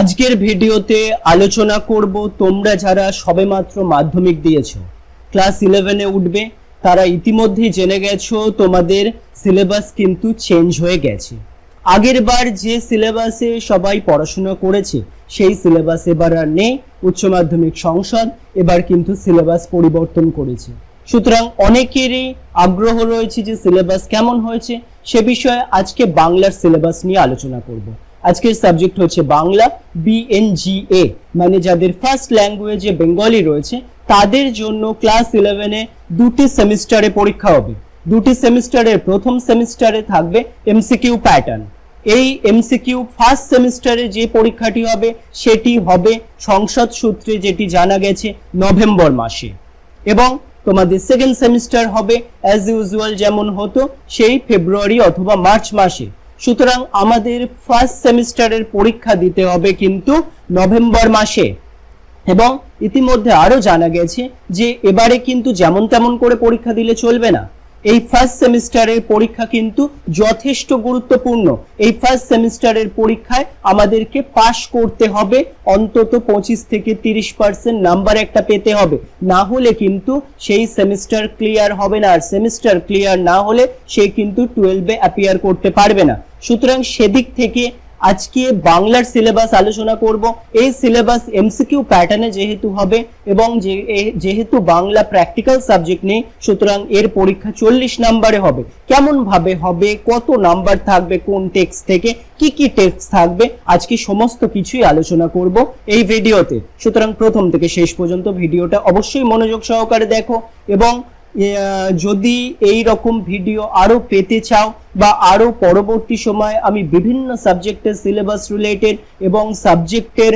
আজকের ভিডিওতে আলোচনা করব তোমরা যারা সবেমাত্র মাধ্যমিক দিয়েছ। ক্লাস ইলেভেনে উঠবে, তারা ইতিমধ্যেই জেনে গেছো তোমাদের সিলেবাস কিন্তু চেঞ্জ হয়ে গেছে। আগের বার যে সিলেবাসে সবাই পড়াশোনা করেছে, সেই সিলেবাস এবার আর নেই, উচ্চ মাধ্যমিক সংসদ এবার কিন্তু সিলেবাস পরিবর্তন করেছে। সুতরাং অনেকেরই আগ্রহ রয়েছে যে সিলেবাস কেমন হয়েছে, সে বিষয়ে আজকে বাংলার সিলেবাস নিয়ে আলোচনা করব। আজকের সাবজেক্ট হচ্ছে বাংলা বিএনজিএ মানে যাদের ফার্স্ট ল্যাঙ্গুয়েজে বেঙ্গলি রয়েছে, তাদের জন্য ক্লাস ইলেভেনে দুটি সেমিস্টারে পরীক্ষা হবে। দুটি সেমিস্টারের প্রথম সেমিস্টারে থাকবে এমসিকিউ প্যাটার্ন এই এমসিকিউ ফার্স্ট সেমিস্টারে যে পরীক্ষাটি হবে, সেটি হবে সংসদ সূত্রে যেটি জানা গেছে নভেম্বর মাসে। এবং তোমাদের সেকেন্ড সেমিস্টার হবে অ্যাজ ইউজুয়াল যেমন হতো, সেই ফেব্রুয়ারি অথবা মার্চ মাসে। সুতরাং আমাদের ফার্স্ট সেমিস্টারের পরীক্ষা দিতে হবে কিন্তু নভেম্বর মাসে। এবং ইতিমধ্যে আরও জানা গেছে যে এবারে কিন্তু যেমন তেমন করে পরীক্ষা দিলে চলবে না। এই ফার্স্ট সেমিস্টারের পরীক্ষা কিন্তু যথেষ্ট গুরুত্বপূর্ণ। এই ফার্স্ট সেমিস্টারের পরীক্ষায় আমাদেরকে পাশ করতে হবে, অন্তত পঁচিশ থেকে তিরিশ পার্সেন্ট নাম্বার একটা পেতে হবে। না হলে কিন্তু সেই সেমিস্টার ক্লিয়ার হবে না, আর সেমিস্টার ক্লিয়ার না হলে সে কিন্তু টুয়েলভে অ্যাপিয়ার করতে পারবে না। সুতরাং সেদিক থেকে আজকে বাংলার সিলেবাস আলোচনা করব। এই সিলেবাস এমসিকিউ প্যাটার্নে যেহেতু হবে এবং যেহেতু বাংলা প্র্যাকটিক্যাল সাবজেক্ট নেই, সুতরাং এর পরীক্ষা চল্লিশ নাম্বারে হবে। কেমন ভাবে হবে, কত নাম্বার থাকবে, কোন টেক্সট থেকে, কি কি টেক্সট থাকবে, আজকে সমস্ত কিছুই আলোচনা করব এই ভিডিওতে সুতরাং প্রথম থেকে শেষ পর্যন্ত ভিডিওটা অবশ্যই মনোযোগ সহকারে দেখো এবং যদি এই রকম ভিডিও আরও পেতে চাও বা আরও পরবর্তী সময় আমি বিভিন্ন সাবজেক্টের সিলেবাস রিলেটেড এবং সাবজেক্টের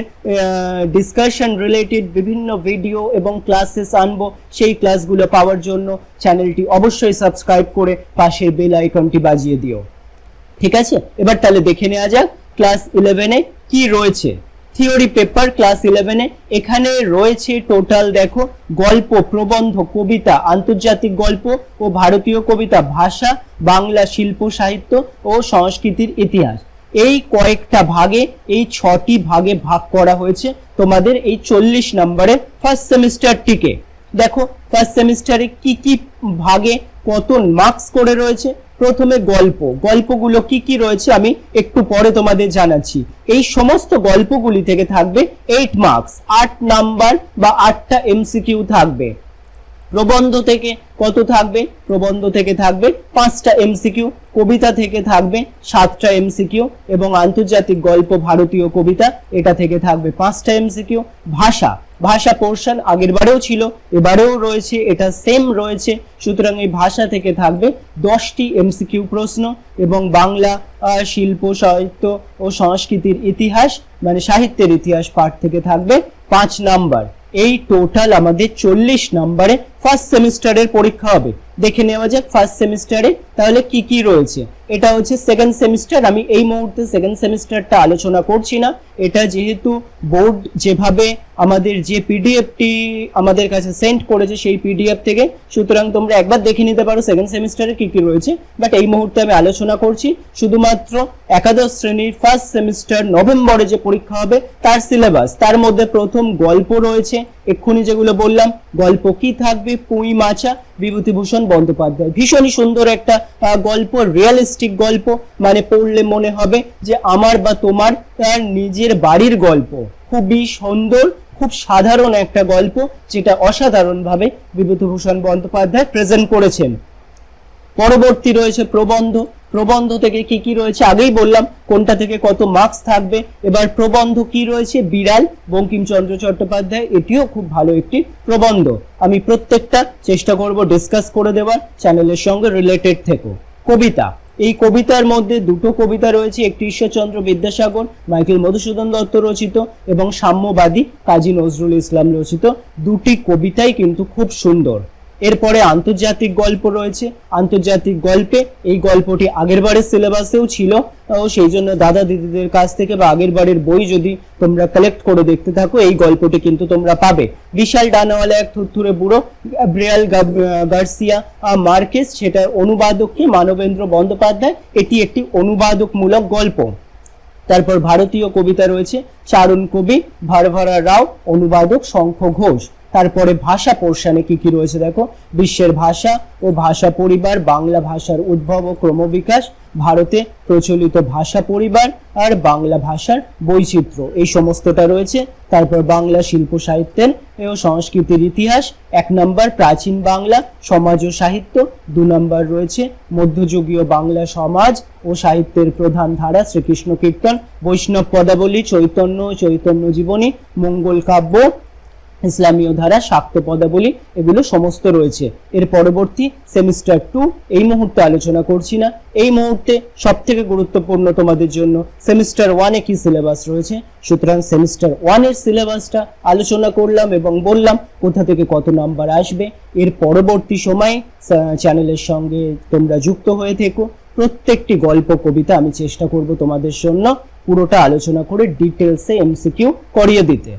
ডিসকাশন রিলেটেড বিভিন্ন ভিডিও এবং ক্লাসেস আনব, সেই ক্লাসগুলো পাওয়ার জন্য চ্যানেলটি অবশ্যই সাবস্ক্রাইব করে পাশের বেল আইকনটি বাজিয়ে দিও। ঠিক আছে? এবার তাহলে দেখে নেওয়া যাক ক্লাস ইলেভেনে কি রয়েছে। থিওরি পেপার ক্লাস ইলেভেনে এখানে রয়েছে টোটাল দেখো, গল্প, প্রবন্ধ, কবিতা, আন্তর্জাতিক গল্প ও ভারতীয় কবিতা, ভাষা, বাংলা, শিল্প, সাহিত্য ও সংস্কৃতির ইতিহাস। এই কয়েকটা ভাগে, এই ছটি ভাগে ভাগ করা হয়েছে তোমাদের এই চল্লিশ নম্বরের ফার্স্ট সেমিস্টারটিকে দেখো ফার্স্ট সেমিস্টারে কি কি ভাগে কত মার্কস করে রয়েছে? প্রথমে গল্প। গল্পগুলো কি কি রয়েছে আমি একটু পরে তোমাদের জানাচ্ছি। এই সমস্ত গল্পগুলি থেকে থাকবে এইট মার্কস আট নাম্বার বা আটটা এমসিকিউ থাকবে। প্রবন্ধ থেকে কত থাকবে? প্রবন্ধ থেকে থাকবে পাঁচটা এমসিকিউ কবিতা থেকে থাকবে সাতটা এমসিকিউ এবং আন্তর্জাতিক গল্প ভারতীয় কবিতা এটা থেকে থাকবে পাঁচটা এমসিকিউ ভাষা ভাষা পোর্শন আগের বারেও ছিল, এবারেও রয়েছে, এটা সেম রয়েছে। সুতরাং এই ভাষা থেকে থাকবে দশটি এমসিকিউ প্রশ্ন এবং বাংলা শিল্প, সাহিত্য ও সংস্কৃতির ইতিহাস মানে সাহিত্যের ইতিহাস পাঠ থেকে থাকবে পাঁচ নাম্বার এই টোটাল আমাদের চল্লিশ নম্বরে ফার্স্ট সেমিস্টারের পরীক্ষা হবে। দেখে নেওয়া যাক ফার্স্ট সেমিস্টারে তাহলে কি কি রয়েছে। এটা হচ্ছে সেকেন্ড সেমিস্টার আমি এই মুহূর্তে সেকেন্ড সেমিস্টারটা আলোচনা করছি না। এটা যেহেতু বোর্ড যেভাবে আমাদের যে পিডিএফটি আমাদের কাছে সেন্ড করেছে সেই পিডিএফ থেকে, সুতরাং তোমরা একবার দেখে নিতে পারো সেকেন্ড সেমিস্টারে কি কি রয়েছে। বাট এই মুহূর্তে আমি আলোচনা করছি, শুধুমাত্র একাদশ শ্রেণির ফার্স্ট সেমিস্টার নভেম্বরে যে পরীক্ষা হবে, তার সিলেবাস তার মধ্যে প্রথম গল্প রয়েছে। এক্ষুনি যেগুলো বললাম, গল্প কি থাকবে, পুঁই মাছা বিভূতিভূষণ বন্দ্যোপাধ্যায়। ভীষণই সুন্দর একটা গল্প গল্প রিয়েলিস্টিক গল্প মানে পড়লে মনে হবে যে আমার বা তোমার তার নিজের বাড়ির গল্প। খুবই সুন্দর, খুব সাধারণ একটা গল্প, যেটা অসাধারণভাবে বিভূতিভূষণ বন্দ্যোপাধ্যায় প্রেজেন্ট করেছেন। পরবর্তী রয়েছে প্রবন্ধ। প্রবন্ধ থেকে কি কি রয়েছে? আগেই বললাম, কোনটা থেকে কত মার্কস থাকবে? এবার প্রবন্ধ কি রয়েছে? বিড়াল, বঙ্কিমচন্দ্র চট্টোপাধ্যায়, এটিও খুব ভালো একটি প্রবন্ধ। আমি প্রত্যেকটা চেষ্টা করব ডিসকাস করে দেওয়ার চ্যানেলের সঙ্গে রিলেটেড থেকেও কবিতা। এই কবিতার মধ্যে দুটো কবিতা রয়েছে, একটি ঈশ্বরচন্দ্র বিদ্যাসাগর, মাইকেল মধুসূদন দত্ত রচিত এবং সাম্যবাদী কাজী নজরুল ইসলাম রচিত। দুটি কবিতাই কিন্তু খুব সুন্দর। এরপরে আন্তর্জাতিক গল্প রয়েছে। আন্তর্জাতিক গল্পে এই গল্পটি আগের বারের সিলেবাসেও ছিল সেই জন্য দাদা দিদিদের কাছ থেকে বা আগের বারের বই যদি তোমরা কালেক্ট করে দেখতে থাকো, এই গল্পটি কিন্তু তোমরা পাবে। বিশাল ডানাওয়ালা এক থুরথুরে বুড়ো ব্রিয়াল গার্সিয়া মার্কেস সেটার অনুবাদক কি? মানবেন্দ্র বন্দ্যোপাধ্যায়। এটি একটি অনুবাদকমূলক গল্প। তারপর ভারতীয় কবিতা রয়েছে চারণ কবি, ভারভারা রাও, অনুবাদক শঙ্খ ঘোষ। তারপরে ভাষা পোর্শনে কি কি রয়েছে দেখো? বিশ্বের ভাষা ও ভাষা পরিবার, বাংলা ভাষার উদ্ভব ও ক্রমবিকাশ, ভারতে প্রচলিত ভাষা পরিবার আর বাংলা ভাষার বৈচিত্র্য। এই সমস্তটা রয়েছে। তারপর বাংলা শিল্প সাহিত্যের ও সংস্কৃতির ইতিহাস, এক নম্বর প্রাচীন বাংলা, সমাজ ও সাহিত্য, দু নম্বর রয়েছে মধ্যযুগীয় বাংলা সমাজ ও সাহিত্যের প্রধান ধারা, শ্রীকৃষ্ণ কীর্তন, বৈষ্ণব পদাবলী, চৈতন্য চৈতন্য জীবনী, মঙ্গল কাব্য ইসলামীয় ধারা শাক্ত পদাবলী এগুলো সমস্ত রয়েছে। এর পরবর্তী সেমিস্টার টু এই মুহূর্তে আলোচনা করছি না। এই মুহূর্তে সব থেকে গুরুত্বপূর্ণ তোমাদের জন্য সেমিস্টার ওয়ানে কি সিলেবাস রয়েছে? সুতরাং সেমিস্টার ওয়ানের সিলেবাসটা আলোচনা করলাম এবং বললাম কোথা থেকে কত নাম্বার আসবে। এর পরবর্তী সময়ে চ্যানেলের সঙ্গে তোমরা যুক্ত হয়ে থেকো। প্রত্যেকটি গল্প, কবিতা আমি চেষ্টা করব তোমাদের জন্য পুরোটা আলোচনা করে ডিটেলসে এমসিকিউ করিয়ে দিতে।